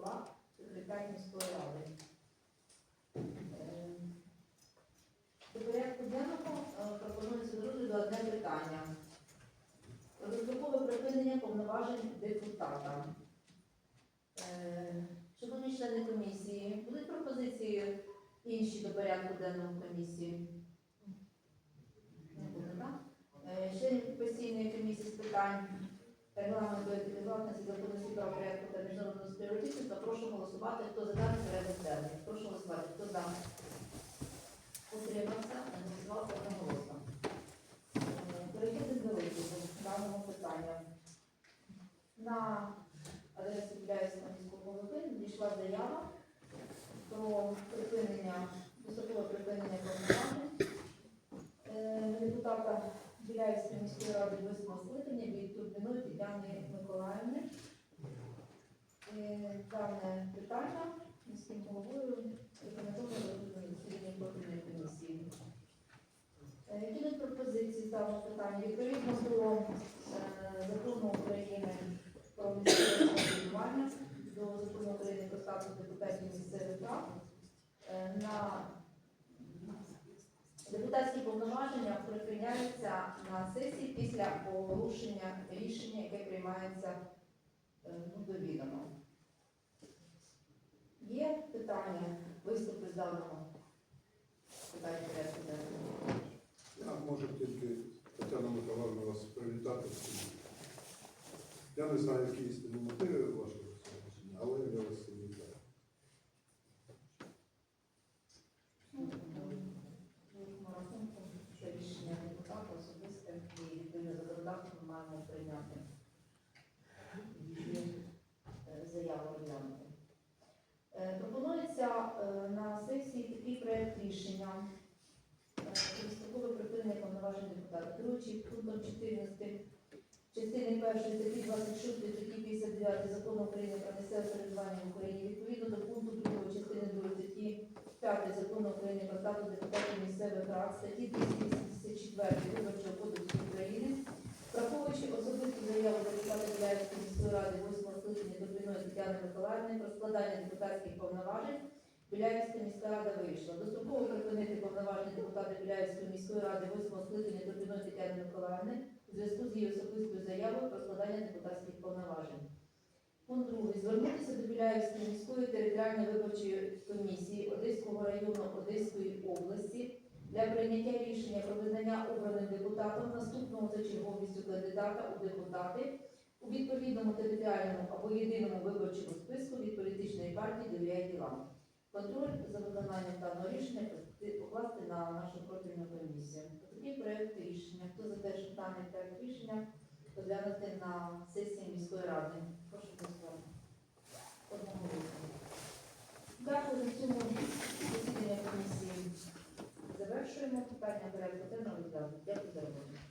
Кулак, секретар міської ради. До порядку денного е, пропонується до розгляду одне питання. Розстрокове припинення повноважень депутата. Ем, шановні члени комісії, будуть пропозиції інші до порядку денного комісії? Не буде, так? Е, Членів постійної комісії з питань регламенту і законності та порядку та міжнародного голосувати. Хто за даний порядок денний? Прошу голосувати. Хто за? Утримався, не голосував одноголосно. Е, до вигляду даного питання. На адресу Біляївського міського голови надійшла заява про припинення, дострокове припинення повноважень е, депутата Біляївської міської ради 8 скликання від Турбіної Тетяни Миколаївни. Дане питання міським головою рекомендовано розглянути профільної комісії. Е, Які пропозиції з даного питання? Відповідно до е, закону України про місцеве до закону України про статус депутатів місцевих рад, е, на депутатські повноваження припиняються на сесії після оголошення рішення, яке приймається даного питання порядку денного? Я можу тільки Тетяна Миколаївна вас привітати. Я не знаю, які істинні мотиви вашого рішення, але я вас вітаю. Марафонку це рішення депутата особисте і відповідно законодавство ми маємо прийняти її е, заяву розглянути. Е, Пропонується е, на сесії такий проект рішення е, про дострокове припинення повноважень депутата. Керуючи пунктом 14 частини першої статті 26 статті 59 закону України про місцеве самоврядування в Україні відповідно до пункту 2 частини 2 статті 5 закону України про статус депутатів місцевих рад, статті 284 Виборчого кодексу України, враховуючи особисту заяву депутата Біляївської міської ради 8 скликання Добріної Тетяни Миколаївни про складання депутатських повноважень, Біляївська міська рада вийшла. Достроково припинити повноваження депутата Біляївської міської ради 8 скликання Добріної Тетяни Миколаївни у зв'язку з її особистою заявою про складання депутатських повноважень. Пункт другий. Звернутися до Біляївської міської територіальної виборчої комісії Одеського району Одеської області для прийняття рішення про визнання обраним депутатом наступного за черговістю кандидата у депутати у відповідному територіальному або єдиному виборчому списку від політичної партії довіряє ділам. Контроль за виконанням даного рішення покласти на нашу профільну комісію. Такий проект рішення. Хто за те, що даний проект рішення розглянути на сесії міської ради? Прошу голосувати. Одноголосно. Дякую на цьому засідання комісії. Завершуємо питання порядку денного. Дякую за роботу.